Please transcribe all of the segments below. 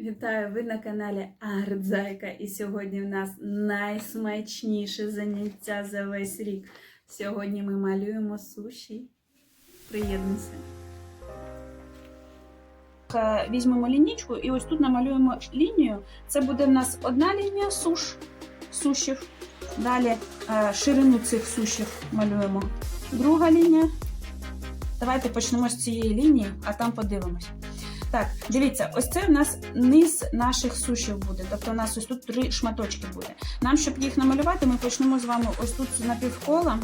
Вітаю! Ви на каналі Артзайка. І сьогодні в нас найсмачніше заняття за весь рік. Сьогодні ми малюємо суші. Приєднуйся. Е, Візьмемо лінійку і ось тут намалюємо лінію. Це буде в нас одна лінія суш, сушів. Далі е, ширину цих сушів малюємо. Друга лінія. Давайте почнемо з цієї лінії, а там подивимось. Так, дивіться, ось це в нас низ наших сушів буде. Тобто у нас ось тут три шматочки буде. Нам, щоб їх намалювати, ми почнемо з вами ось тут напівкола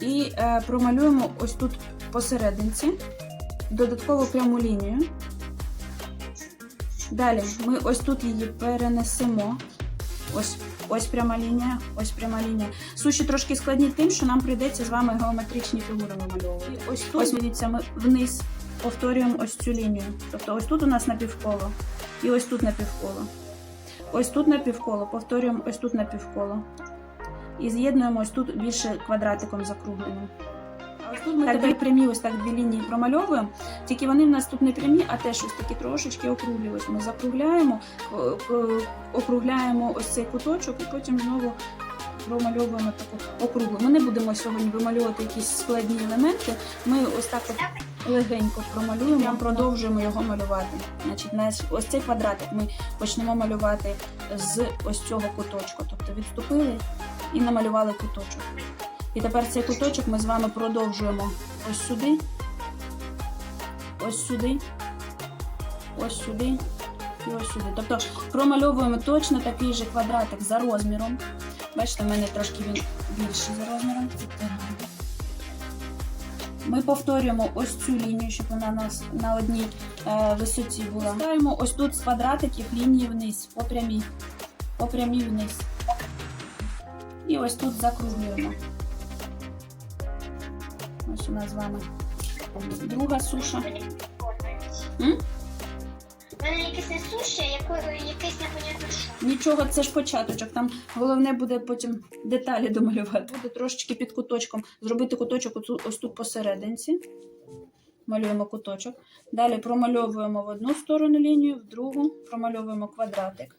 і е, промалюємо ось тут посерединці додаткову пряму лінію. Далі ми ось тут її перенесемо. Ось, ось пряма лінія, ось пряма лінія. Суші трошки складні тим, що нам прийдеться з вами геометричні фігури вимальовувати. Ось тут, ось дивіться, ми вниз повторюємо ось цю лінію. Тобто ось тут у нас напівколо, і ось тут напівколо. Ось тут напівколо, повторюємо ось тут напівколо. І з'єднуємо ось тут більше квадратиком закругленим. А ось тут ми так, дві прямі ось так дві лінії промальовуємо, тільки вони в нас тут не прямі, а теж ось такі трошечки округлі. Ми закругляємо, округляємо ось цей куточок і потім знову промальовуємо таку округлу. Ми не будемо сьогодні вимальовувати якісь складні елементи. Ми ось так от легенько промалюємо, продовжуємо його малювати. Значить, наш ось цей квадратик ми почнемо малювати з ось цього куточку. Тобто відступили і намалювали куточок. І тепер цей куточок ми з вами продовжуємо ось сюди, ось сюди, ось сюди і ось сюди. Тобто промальовуємо точно такий же квадратик за розміром. Бачите, в мене трошки він більший за розміром. Ми повторюємо ось цю лінію, щоб вона нас на одній е, висоті була. Ставимо ось тут з квадратиків лінії вниз, по прямій, по прямій вниз. І ось тут закруглюємо. Ось у нас з вами друга суша. М? Мене якесь не якесь непонятне що. Нічого, це ж початочок. Там головне буде потім деталі домалювати. Буде трошечки під куточком. Зробити куточок ось- ось тут посерединці. Малюємо куточок. Далі промальовуємо в одну сторону лінію, в другу промальовуємо квадратик.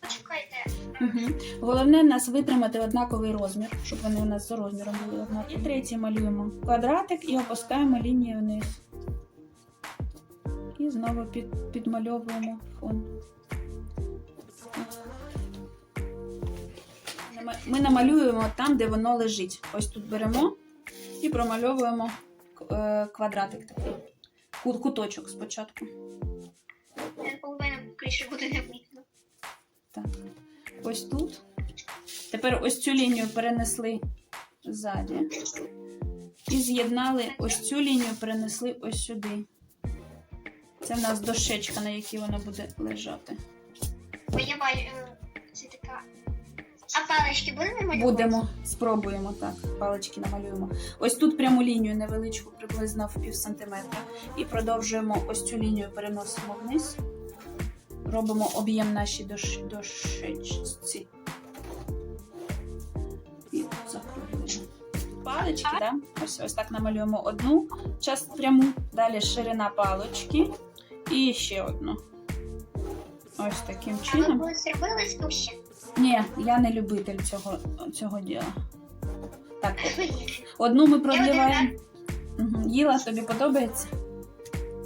Почекайте. Угу. Головне в нас витримати однаковий розмір, щоб вони у нас за розміром були однакові. І третій малюємо квадратик і опускаємо лінію вниз. І знову під, підмальовуємо фон. Ми намалюємо там, де воно лежить. Ось тут беремо і промальовуємо е, квадратик такий. Ку- Куточок спочатку. Половина більше буде не. Так. Ось тут. Тепер ось цю лінію перенесли ззаді. І з'єднали ось цю лінію, перенесли ось сюди. Це в нас дощечка, на якій вона буде лежати. Бо я е, це така. А палички будемо малювати? Будемо, спробуємо так. Палички намалюємо. Ось тут пряму лінію невеличку, приблизно в пів сантиметра. І продовжуємо ось цю лінію переносимо вниз. Робимо об'єм нашій дош... дощечці. І закруглюємо. Палички, да? ось, ось так намалюємо одну частину пряму, далі ширина палички і ще одну. Ось таким А ви чином. зробили суще? Ні, я не любитель цього, цього діла. Так, одну ми продліваємо. Угу. Їла, тобі подобається?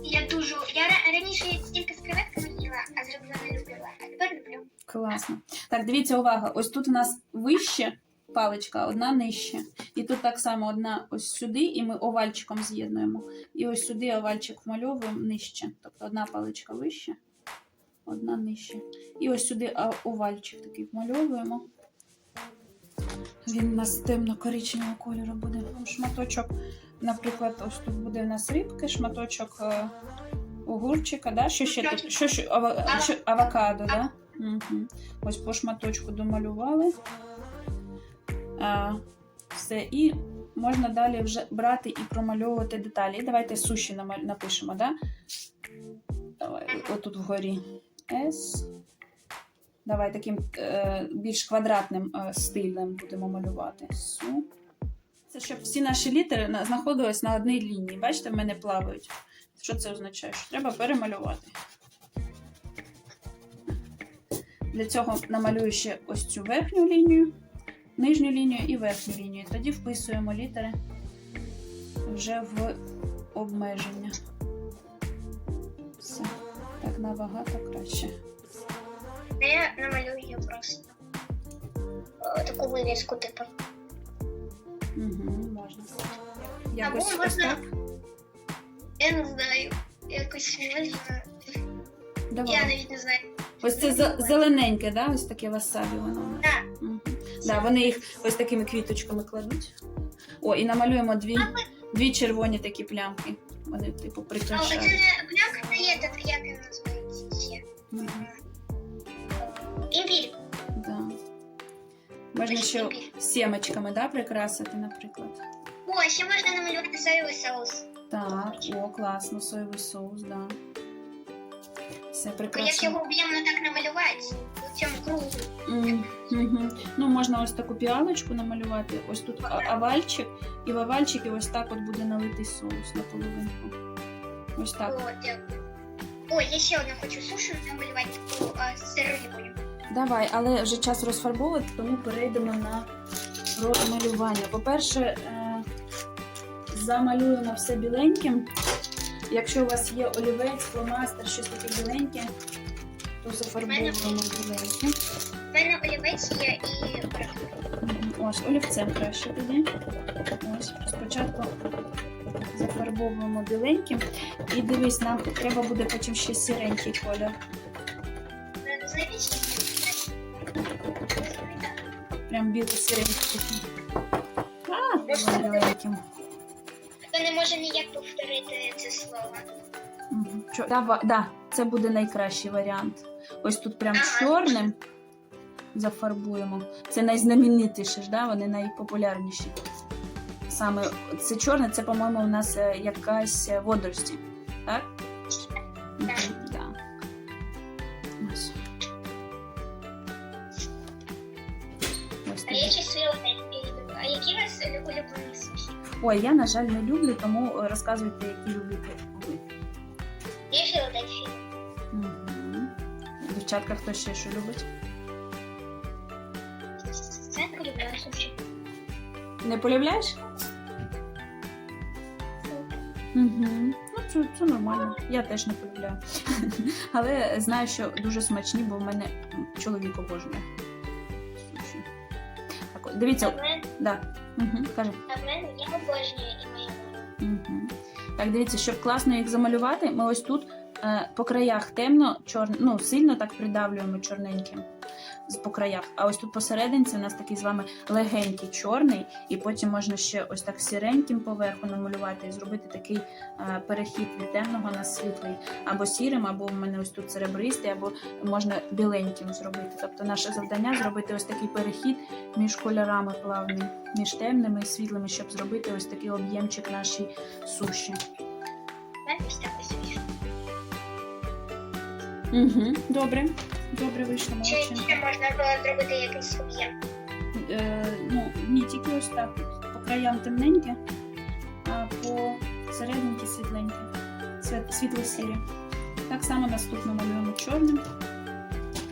Я дуже. Я раніше тільки з креветками їла, а зробила не любила. А тепер люблю. Класно. Так, дивіться, увага. Ось тут у нас вище паличка, одна нижче. І тут так само одна ось сюди, і ми овальчиком з'єднуємо. І ось сюди овальчик вмальовуємо нижче. Тобто одна паличка вище, одна нижче. І ось сюди овальчик такий вмальовуємо. Він у нас темно-коричневого кольору буде. Там Шматочок, наприклад, ось тут буде у нас рибки, шматочок е, огурчика, да? що ще тут? Що, що, авокадо, да? Угу. Ось по шматочку домалювали. А, все. І можна далі вже брати і промальовувати деталі. І давайте суші напишемо, да? Давай, отут вгорі. S. Давай таким е, більш квадратним е, стилем будемо малювати. Су. Це щоб всі наші літери на- знаходились на одній лінії. Бачите, в мене плавають. Що це означає? Що треба перемалювати. Для цього намалюю ще ось цю верхню лінію, нижню лінію і верхню лінію. Тоді вписуємо літери вже в обмеження. Все. Так набагато краще. Я намалюю просто о, таку вивіску, типу. Угу, можна. Якось Або можна- так. Я не знаю. Якось можна. Давай. Я навіть не знаю. Ось це зелененьке, да? ось таке васабі воно. Так. Мгм. Да, вони їх ось такими квіточками кладуть. О, і намалюємо дві, дві червоні такі плямки. Вони, типу, А прикрашають. не пляк, це є так, як він називається ще. Імбір. Да. Можна ще сімочками да, прикрасити, наприклад. О, ще можна намалювати соєвий соус. Так, о, класно, соєвий соус, да. Все Бо як його об'ємно так намалювати цьому кругу. Ну, можна ось таку піалочку намалювати. Ось тут овальчик, і в овальчики ось так от буде налитий соус на половинку. Ось так. О, дякую. О, я ще одну хочу сушу намалювати таку з. Давай, але вже час розфарбовувати, тому перейдемо на розмалювання. По-перше, е, замалюємо все біленьким. Якщо у вас є олівець, фломастер, щось таке біленьке, зафарбовуємо біленьким. У мене олівець є і. Ось, олівцем краще тоді. Ось, спочатку зафарбовуємо біленьким. І дивись, нам треба буде потім ще сіренький колір. Прям білий сіренький такий. Хто не може ніяк повторити це слово. Чо- Да, да, це буде найкращий варіант. Ось тут прям чорним зафарбуємо. Це найзнаменитіші ж, да? вони найпопулярніші. Саме це чорне, це, по-моєму, у нас е, якась е, водорості. Так? Мгм, Да. Ось. Ось А я такі. ще солоденький люблю. А які у вас улюблені суші? Ой, я, на жаль, не люблю, тому е, розказуйте, які любите Дівчатка, хто ще що любить? Це улюблена суші. Не полюбляєш? Угу. Ну, це, це нормально. Я теж не полюбляю. Але знаю, що дуже смачні, бо в мене чоловік обожнює. Суші. Так, дивіться, мене, да. угу, кажи. а в мене я обожнюю і моя. Угу. Так, дивіться, щоб класно їх замалювати, ми ось тут по краях темно, чорно, ну, сильно так придавлюємо чорненьким по краях. А ось тут посерединці у нас такий з вами легенький чорний, і потім можна ще ось так сіреньким поверху намалювати і зробити такий е, перехід від темного на світлий, або сірим, або в мене ось тут серебристий, або можна біленьким зробити. Тобто наше завдання зробити ось такий перехід між кольорами плавний, між темними і світлими, щоб зробити ось такий об'ємчик нашій суші. Угу. Добре, добре вийшло, Чи ще можна було зробити якийсь об'єм? Е, ну, ні, тільки ось так. По краям темненьке, а по серединці світленьке. Це світло-сірі. Так само наступно малюємо чорним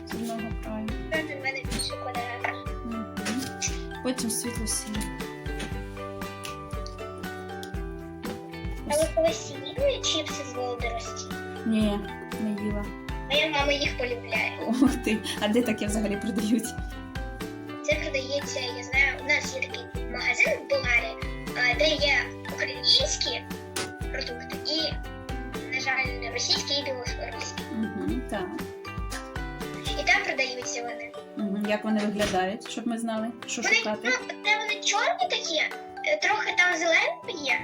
з одного краю. Це в мене більше кольору. Мгм. Потім світло-сірі. А ви колись їли чіпси з володарості? Ні, не їла. Моя мама їх полюбляє. Ух ти, а де таке взагалі продають? Це продається, я знаю, у нас є такий магазин в Болгарії, де є українські продукти і, на жаль, російські і білоруські. Угу, так. І там продаються вони. Угу. Як вони виглядають, щоб ми знали, що Вони, шукати. ну, де вони чорні такі, е, трохи там зелені є,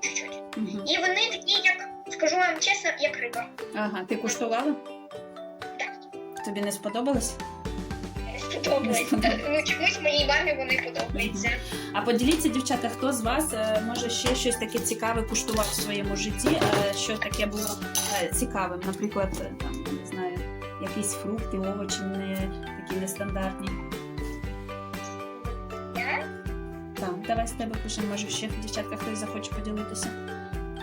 чуть-чуть. Угу. І вони такі, як, скажу вам чесно, як риба. Ага, ти куштувала? Тобі не сподобалось? Сподобається. Ну, чомусь моїй мамі вони подобаються. А поділіться, дівчата, хто з вас е, може ще щось таке цікаве куштував в своєму житті, е, що таке було е, цікавим. Наприклад, е, там, не знаю, якісь фрукти, овочі не такі нестандартні. Я? Так, давай з тебе пишемо, може ще дівчатка хтось захоче поділитися.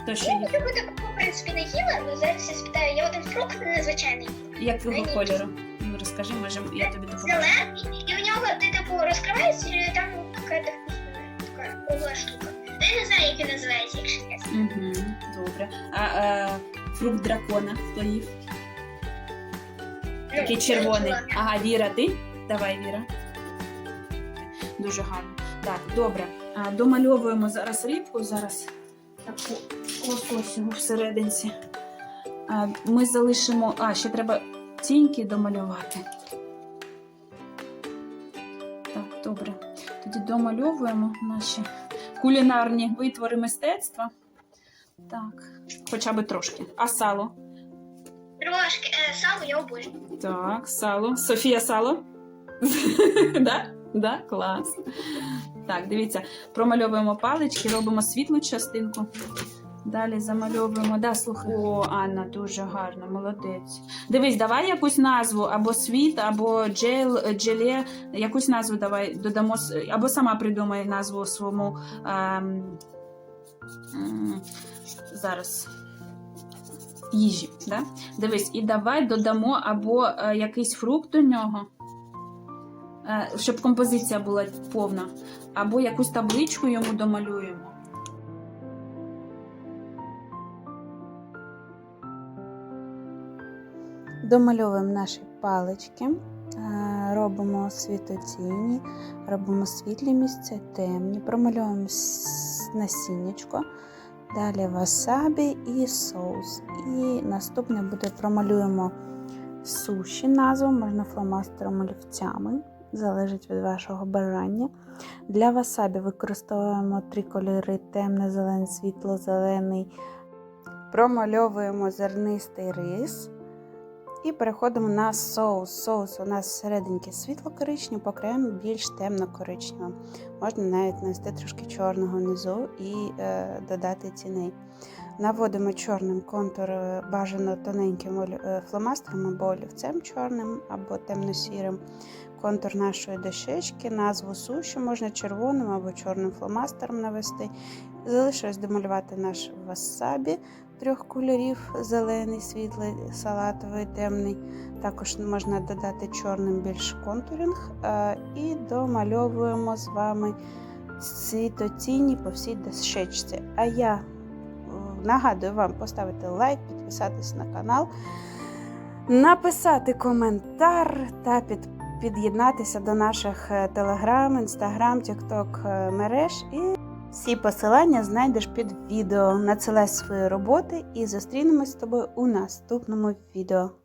Хто ще Я є? люблю таку принципі, не їла, але зараз я спитаю, є один фрукт незвичайний. Якого кольору? Ну, розкажи, може, я тобі допоможу. Зелений, і в нього ти типу розкриваєш, і там така така кругла штука. Я не знаю, як він називається, якщо чесно. Угу, добре. А е, фрукт дракона хто їв? Ну, Такий червоний. Ага, Віра, ти? Давай, Віра. Дуже гарно. Так, добре. А, домальовуємо зараз рибку, зараз таку лососю всерединці. Ми залишимо. А, ще треба тіньки домалювати. Так, добре. Тоді домальовуємо наші кулінарні витвори мистецтва. Так, хоча б трошки. А сало? Трошки е, сало я обожнюю. Так, сало. Софія сало. да? Да? Клас. Так, дивіться, промальовуємо палички, робимо світлу частинку. Далі замальовуємо. Да, слухай. О, Анна, дуже гарно, молодець. Дивись, давай якусь назву, або світ, або джел, джеле, якусь назву давай додамо, або сама придумай назву своєму. ем, зараз. Їжі, да? Дивись, і давай додамо або е, якийсь фрукт до нього, е, щоб композиція була повна, або якусь табличку йому домалюємо. Домальовуємо наші палички, е, робимо світоцінні, робимо світлі місця, темні, промальовуємо насіннячко, далі васабі і соус. І наступне буде промалюємо суші, назву, можна фломастером олівцями, залежить від вашого бажання. Для васабі використовуємо три кольори: темно-зелений, світло-зелений. Промальовуємо зернистий рис. І переходимо на соус. Соус у нас серединки світло-коричневий, по краям більш темно-коричневим. Можна навіть нанести трошки чорного внизу і е, додати ціни. Наводимо чорним контур е, бажано тоненьким е, фломастером або олівцем чорним, або темно-сірим. Контур нашої дощечки, назву суші можна червоним або чорним фломастером навести. Залишилось домалювати наш васабі трьох кольорів: зелений, світлий, салатовий, темний. Також можна додати чорним більш контуринг. Е, І домальовуємо з вами світоцінні по всій дощечці. А я нагадую вам поставити лайк, підписатись на канал, написати коментар та під, під'єднатися до наших телеграм, інстаграм, тікток мереж. І всі посилання знайдеш під відео. Надсилай свої роботи і зустрінемось з тобою у наступному відео.